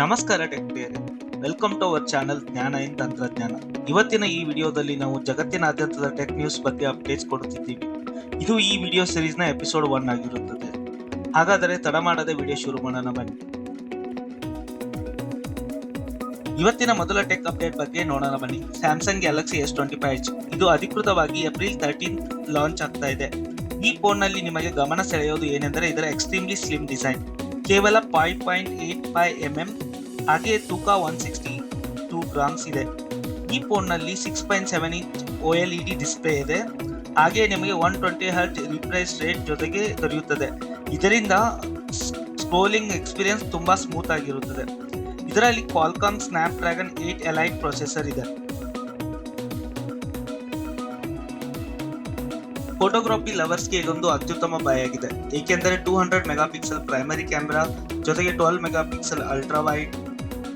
ನಮಸ್ಕಾರ ಟೆಕ್ಟಿಯರೇ welcome to our channel ಜ್ಞಾನ ಇನ್ ತಂತ್ರಜ್ಞಾನ. ಇವತ್ತಿನ ಈ ವಿಡಿಯೋದಲ್ಲಿ ನಾವು ಜಗತ್ತಿನಾದ್ಯಂತದ ಟೆಕ್ ನ್ಯೂಸ್ ಬಗ್ಗೆ ಅಪ್ಡೇಟ್ಸ್ ಕೊಡುತ್ತಿದ್ದೀವಿ. ಇದು ಈ ವಿಡಿಯೋ ಸಿರೀಸ್ನ ಎಪಿಸೋಡ್ ಒನ್ ಆಗಿರುತ್ತದೆ. ಹಾಗಾದರೆ ತಡ ಮಾಡದೆ ವಿಡಿಯೋ ಶುರು ಮಾಡೋಣ ಬನ್ನಿ. ಇವತ್ತಿನ ಮೊದಲ ಟೆಕ್ ಅಪ್ಡೇಟ್ ಬಗ್ಗೆ ನೋಡೋಣ ಬನ್ನಿ. Samsung Galaxy S twenty five ಇದು ಅಧಿಕೃತವಾಗಿ ಏಪ್ರಿಲ್ ತರ್ಟೀನ್ ಲಾಂಚ್ ಆಗ್ತಾ ಇದೆ. ಈ ಫೋನ್ನಲ್ಲಿ ನಿಮಗೆ ಗಮನ ಸೆಳೆಯೋದು ಏನೆಂದರೆ ಇದರ ಎಕ್ಸ್ಟ್ರೀಮ್ಲಿ ಸ್ಲಿಮ್ ಡಿಸೈನ್ ಕೇವಲ five point eight five M M ಹಾಗೆ ತೂಕ ಒನ್ ಸಿಕ್ಸ್ಟಿ ಟೂ ಗ್ರಾಮ್ಸ್ ಇದೆ. ಈ ಫೋನ್ನಲ್ಲಿ six point seven inch O L E D display ಇದೆ. ಹಾಗೆ ನಿಮಗೆ one twenty hertz refresh rate ಜೊತೆಗೆ ದೊರೆಯುತ್ತದೆ. ಇದರಿಂದ ಸ್ಕ್ರೋಲಿಂಗ್ ಎಕ್ಸ್ಪೀರಿಯನ್ಸ್ ತುಂಬ ಸ್ಮೂತ್ ಆಗಿರುತ್ತದೆ. ಇದರಲ್ಲಿ Qualcomm Snapdragon eight elite processor ಇದೆ ಫೋಟೋಗ್ರಫಿ ಲವರ್ಸ್ಗೆ ಇದೊಂದು ಅತ್ಯುತ್ತಮ ಬಾಯಾಗಿದೆ ಏಕೆಂದರೆ two hundred megapixel primary camera ಜೊತೆಗೆ twelve megapixel ultra wide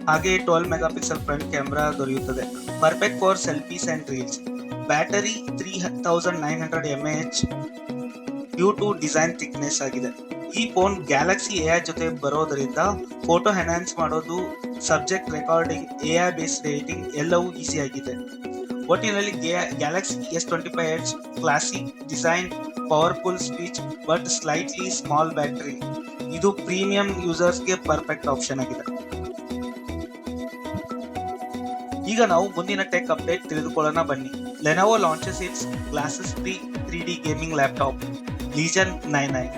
ಹಾಗೆ twelve megapixel front camera ದೊರೆಯುತ್ತದೆ perfect for selfies and reels battery three thousand nine hundred M H U to design thickness ಆಗಿದೆ. ಈ phone Galaxy A ಜೊತೆ ಬರೋದರಿಂದ photo enhance ಮಾಡೋದು subject recording A I based rating ಎಲ್ಲವೂ ಆಗಿದೆ. ಒಟ್ಟಿನಲ್ಲಿ Galaxy S twenty five edge classic design powerful speech but slightly small battery ಇದು premium ಯೂಸರ್ಸ್ಗೆ ಪರ್ಫೆಕ್ಟ್ ಆಪ್ಷನ್ ಆಗಿದೆ. ಈಗ ನಾವು ಮುಂದಿನ ಟೆಕ್ ಅಪ್ಡೇಟ್ ತಿಳಿದುಕೊಳ್ಳೋಣ ಬನ್ನಿ. Lenovo launches its glasses free three D gaming laptop Legion nine nine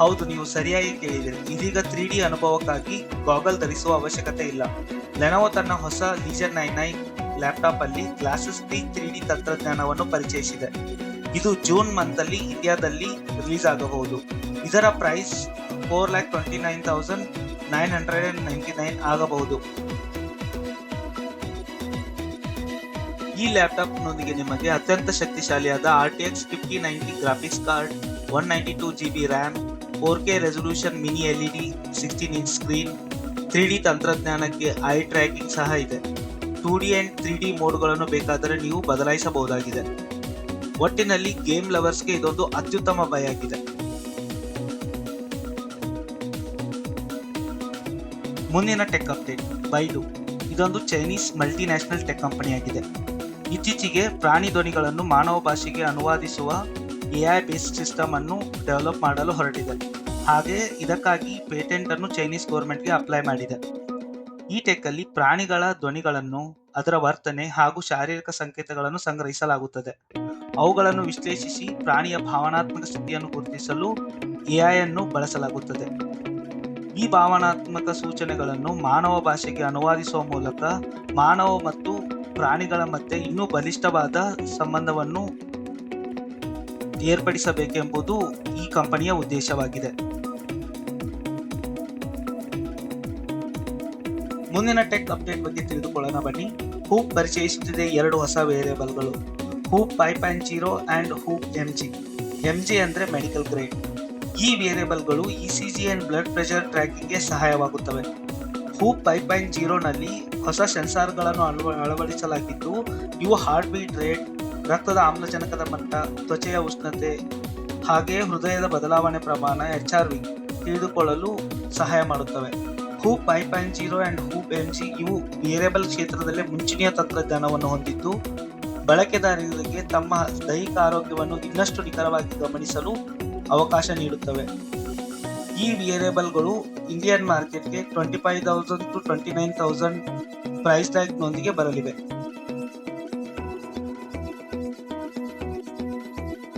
ಹೌದು, ನೀವು ಸರಿಯಾಗಿ ಕೇಳಿದಿರಿ ಇದೀಗ ತ್ರೀ ಡಿ ಅನುಭವಕ್ಕಾಗಿ ಗಾಗಲ್ ಧರಿಸುವ ಅವಶ್ಯಕತೆ ಇಲ್ಲ. ಲೆನೋವೋ ತನ್ನ ಹೊಸ ಲೀಜನ್ ನೈನ್ ನೈನ್ ಲ್ಯಾಪ್ಟಾಪ್ ಅಲ್ಲಿ ಗ್ಲಾಸಸ್ ಫ್ರೀ ತ್ರೀ ಡಿ ತಂತ್ರಜ್ಞಾನವನ್ನು ಪರಿಚಯಿಸಿದೆ. ಇದು ಜೂನ್ ಮಂತ್ ಅಲ್ಲಿ ಇಂಡಿಯಾದಲ್ಲಿ ರಿಲೀಸ್ ಆಗಬಹುದು. ಇದರ price four lakh twenty nine thousand nine hundred and ninety nine ಆಗಬಹುದು. ಈ ಲ್ಯಾಪ್ಟಾಪ್ನೊಂದಿಗೆ ನಿಮಗೆ ಅತ್ಯಂತ ಶಕ್ತಿಶಾಲಿಯಾದ R T X fifty ninety graphics card, one ninety two G B RAM, four K resolution mini L E D, sixteen inch screen, three D ತಂತ್ರಜ್ಞಾನಕ್ಕೆ eye tracking ಸಹ ಇದೆ. Two D and three D ಮೋಡ್ಗಳನ್ನು ಬೇಕಾದರೆ ನೀವು ಬದಲಾಯಿಸಬಹುದಾಗಿದೆ. ಒಟ್ಟಿನಲ್ಲಿ game ಲವರ್ಸ್ಗೆ ಇದೊಂದು ಅತ್ಯುತ್ತಮ ಆಗಿದೆ. ಮುಂದಿನ ಟೆಕ್ ಅಪ್ಡೇಟ್ ಬೈಡು ಇದೊಂದು ಚೈನೀಸ್ ಮಲ್ಟಿನ್ಯಾಷನಲ್ ಟೆಕ್ ಕಂಪನಿಯಾಗಿದೆ. ಇತ್ತೀಚೆಗೆ ಪ್ರಾಣಿ ಧ್ವನಿಗಳನ್ನು ಮಾನವ ಭಾಷೆಗೆ ಅನುವಾದಿಸುವ ಎಐ ಬೇಸ್ಡ್ ಸಿಸ್ಟಮ್ ಅನ್ನು ಡೆವಲಪ್ ಮಾಡಲು ಹೊರಟಿದೆ. ಹಾಗೆ ಇದಕ್ಕಾಗಿ ಪೇಟೆಂಟ್ ಅನ್ನು ಚೈನೀಸ್ ಗೌರ್ಮೆಂಟ್ಗೆ ಅಪ್ಲೈ ಮಾಡಿದೆ. ಈ ಟೆಕ್ ಅಲ್ಲಿ ಪ್ರಾಣಿಗಳ ಧ್ವನಿಗಳನ್ನು, ಅದರ ವರ್ತನೆ ಹಾಗೂ ಶಾರೀರಿಕ ಸಂಕೇತಗಳನ್ನು ಸಂಗ್ರಹಿಸಲಾಗುತ್ತದೆ. ಅವುಗಳನ್ನು ವಿಶ್ಲೇಷಿಸಿ ಪ್ರಾಣಿಯ ಭಾವನಾತ್ಮಕ ಸ್ಥಿತಿಯನ್ನು ಗುರುತಿಸಲು ಎಐ ಅನ್ನು ಬಳಸಲಾಗುತ್ತದೆ. ಈ ಭಾವನಾತ್ಮಕ ಸೂಚನೆಗಳನ್ನು ಮಾನವ ಭಾಷೆಗೆ ಅನುವಾದಿಸುವ ಮೂಲಕ ಮಾನವ ಮತ್ತು ಪ್ರಾಣಿಗಳ ಮಧ್ಯೆ ಇನ್ನೂ ಬಲಿಷ್ಠವಾದ ಸಂಬಂಧವನ್ನು ಏರ್ಪಡಿಸಬೇಕೆಂಬುದು ಈ ಕಂಪನಿಯ ಉದ್ದೇಶವಾಗಿದೆ. ಮುಂದಿನ ಟೆಕ್ ಅಪ್ಡೇಟ್ ಬಗ್ಗೆ ತಿಳಿದುಕೊಳ್ಳೋಣ ಬನ್ನಿ. ಹೂಪ್ ಪರಿಚಯಿಸುತ್ತಿದೆ ಎರಡು ಹೊಸ ವೇರಿಯೇಬಲ್ಗಳು, Whoop five point zero and Whoop M G M G ಅಂದರೆ ಮೆಡಿಕಲ್ ಗ್ರೇಡ್. ಈ ವೇರಿಯೇಬಲ್ಗಳು E C G and blood pressure ಟ್ರ್ಯಾಕಿಂಗ್ಗೆ ಸಹಾಯವಾಗುತ್ತವೆ. ಹೂಪ್ ಪಾಯಿಂಟ್ ಜೀರೋನಲ್ಲಿ ಹೊಸ ಸೆನ್ಸಾರ್ಗಳನ್ನು ಅಳವ, ಅಳವಡಿಸಲಾಗಿದ್ದು, ಇವು ಹಾರ್ಟ್ ಬೀಟ್ ರೇಟ್, ರಕ್ತದ ಆಮ್ಲಜನಕದ ಮಟ್ಟ, ತ್ವಚೆಯ ಉಷ್ಣತೆ ಹಾಗೆ ಹೃದಯದ ಬದಲಾವಣೆ ಪ್ರಮಾಣ ಎಚ್ ಆರ್ ವಿ ತಿಳಿದುಕೊಳ್ಳಲು ಸಹಾಯ ಮಾಡುತ್ತವೆ. Whoop point zero and Whoop M G ಇವು ವೇರಿಯಬಲ್ ಕ್ಷೇತ್ರದಲ್ಲಿ ಮುಂಚೂಣಿಯ ತಂತ್ರಜ್ಞಾನವನ್ನು ಹೊಂದಿದ್ದು, ಬಳಕೆದಾರರಿಗೆ ತಮ್ಮ ದೈಹಿಕ ಆರೋಗ್ಯವನ್ನು ಇನ್ನಷ್ಟು ನಿಖರವಾಗಿ ಗಮನಿಸಲು ಅವಕಾಶ ನೀಡುತ್ತವೆ. ಈ ವೇರಿಯಬಲ್ಗಳು ಇಂಡಿಯನ್ ಮಾರ್ಕೆಟ್ಗೆ twenty five thousand to twenty nine thousand price ಟ್ಯಾಗ್ನೊಂದಿಗೆ ಬರಲಿವೆ.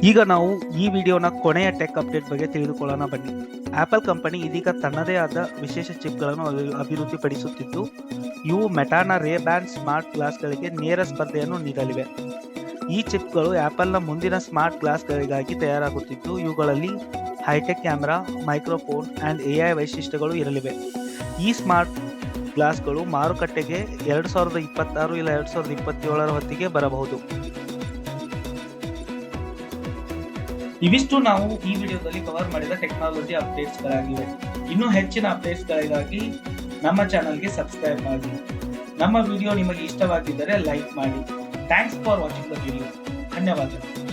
ಈಗ ನಾವು ಈ ವಿಡಿಯೋನ ಕೊನೆಯ ಟೆಕ್ ಅಪ್ಡೇಟ್ ಬಗ್ಗೆ ತಿಳಿದುಕೊಳ್ಳೋಣ ಬನ್ನಿ. ಆಪಲ್ ಕಂಪನಿ ಇದೀಗ ತನ್ನದೇ ಆದ ವಿಶೇಷ ಚಿಪ್ಗಳನ್ನು ಅಭಿ- ಅಭಿವೃದ್ಧಿಪಡಿಸುತ್ತಿದ್ದು, ಇವು ಮೆಟಾನ ರೇ ಬ್ಯಾಂಡ್ ಸ್ಮಾರ್ಟ್ ಗ್ಲಾಸ್ಗಳಿಗೆ ನೇರ ಸ್ಪರ್ಧೆಯನ್ನು ನೀಡಲಿವೆ. ಈ ಚಿಪ್ಗಳು ಆಪಲ್ನ ಮುಂದಿನ ಸ್ಮಾರ್ಟ್ ಗ್ಲಾಸ್ಗಳಿಗಾಗಿ ತಯಾರಾಗುತ್ತಿದ್ದು, ಇವುಗಳಲ್ಲಿ high tech camera, microphone and A I ವೈಶಿಷ್ಟ್ಯಗಳು ಇರಲಿವೆ. ಈ ಸ್ಮಾರ್ಟ್ ಗ್ಲಾಸ್ಗಳು ಮಾರುಕಟ್ಟೆಗೆ ಎರಡು ಸಾವಿರದ ಇಪ್ಪತ್ತಾರು ಇಲ್ಲ ಎರಡು ಸಾವಿರದ ಇಪ್ಪತ್ತೇಳರ ಹೊತ್ತಿಗೆ ಬರಬಹುದು. ಇವಿಷ್ಟು ನಾವು ಈ ವಿಡಿಯೋದಲ್ಲಿ ಕವರ್ ಮಾಡಿದ ಟೆಕ್ನಾಲಜಿ ಅಪ್ಡೇಟ್ಸ್ಗಳಾಗಿವೆ ಇನ್ನೂ ಹೆಚ್ಚಿನ ಅಪ್ಡೇಟ್ಸ್ಗಳಿಗಾಗಿ ನಮ್ಮ ಚಾನಲ್ಗೆ ಸಬ್ಸ್ಕ್ರೈಬ್ ಮಾಡಿ. ನಮ್ಮ ವಿಡಿಯೋ ನಿಮಗೆ ಇಷ್ಟವಾಗಿದ್ದರೆ ಲೈಕ್ ಮಾಡಿ. Thanks for watching the video ಧನ್ಯವಾದಗಳು.